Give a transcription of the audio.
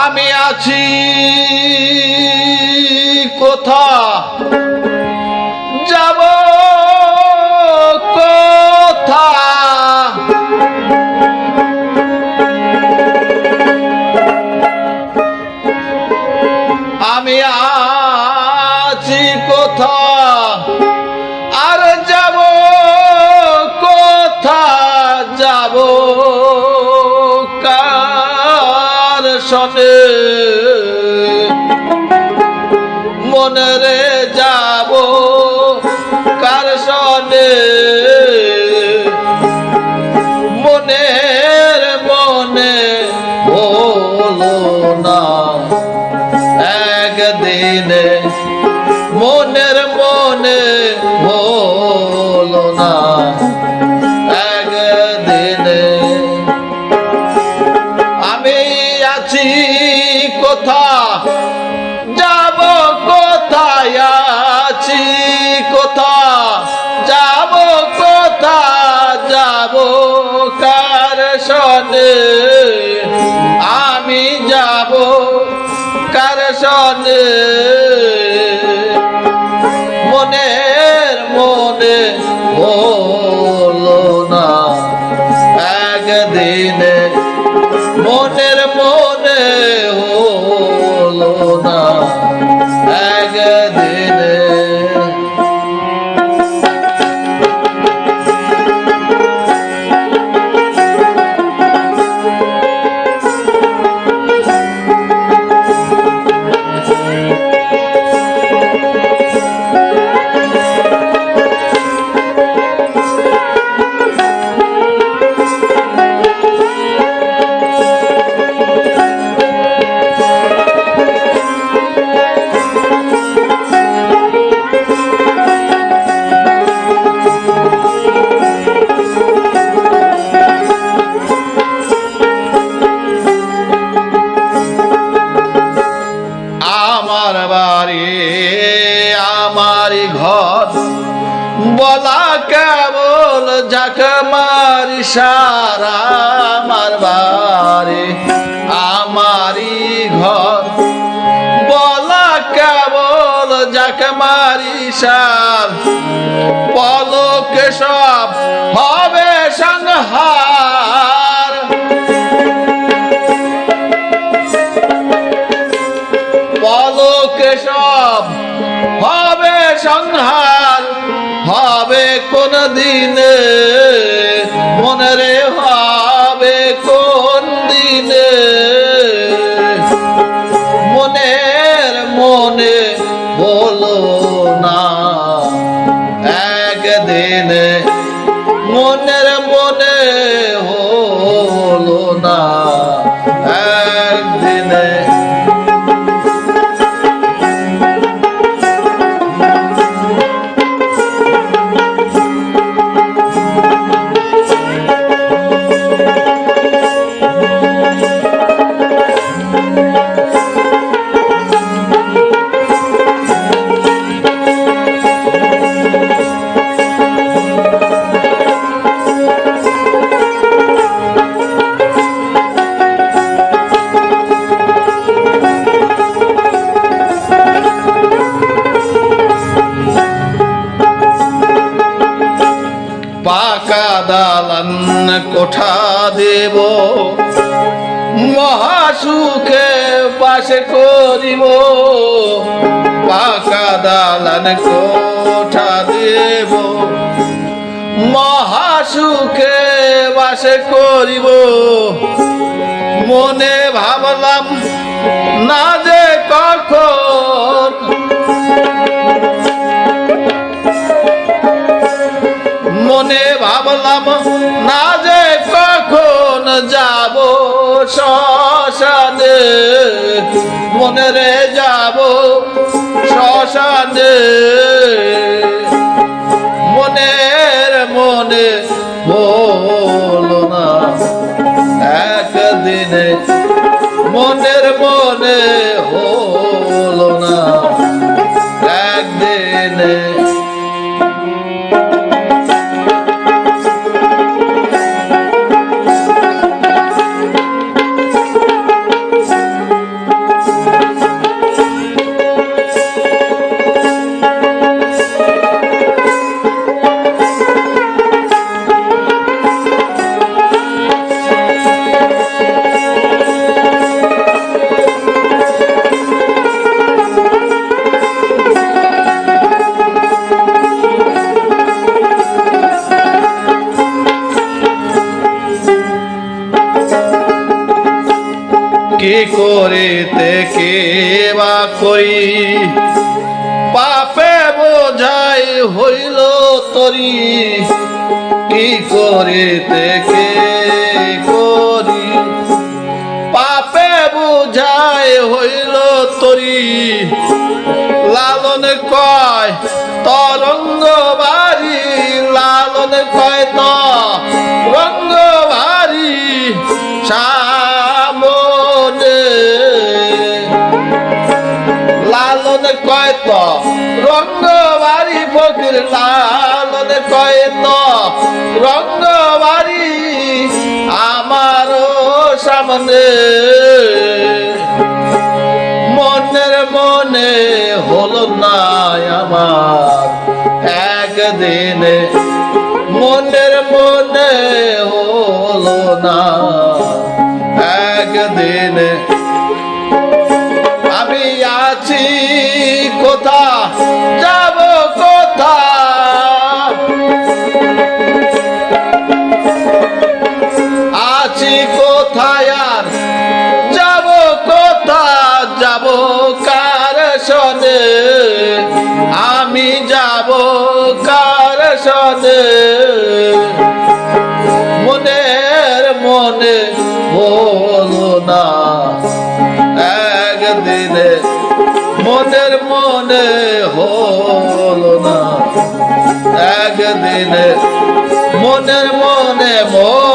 আমি আছি কোথা সনে রে সনে আমি যাব কার সনে মনের মনে হলো না একদিনে। মনের মনে হলো না একদিনে। কেবল ঝাকমার মারি সারা আমার বাড়ি আমারি ঘর। বলা কেবল ঝাকমারি মারি সার কোন দিনে মনে রে হবে কোন দিনে? মনের মনে বলো না একদিনে মনে পাকা দালান কোঠা দেব। মহাসুখে বাসে করিব। পাকা দালান কোঠা দেব। মহাসুখে বাসে করিব। মনে ভাবলাম, না যে মনে রে যাব শ্মশানে। করিতে কে বা করি। পাপে বোঝাই হইল তরি। কি করিতে কে করি? পাপে বুঝাই হইল তরি। লালন কয় তরঙ্গ বাড়ি তো। রঙ্গ বাড়ি ফকির লালন কয় তো রঙ্গ বাড়ি আমারও সামনে। মনের মনে হলো না আমার একদিনে। কোথায় আর যাব কোথা যাব, কার সনে আমি যাব কার সনে মনের মনে বলো না, একদিনে মনের মনে হলো না, একদিনে মনের মনে মনে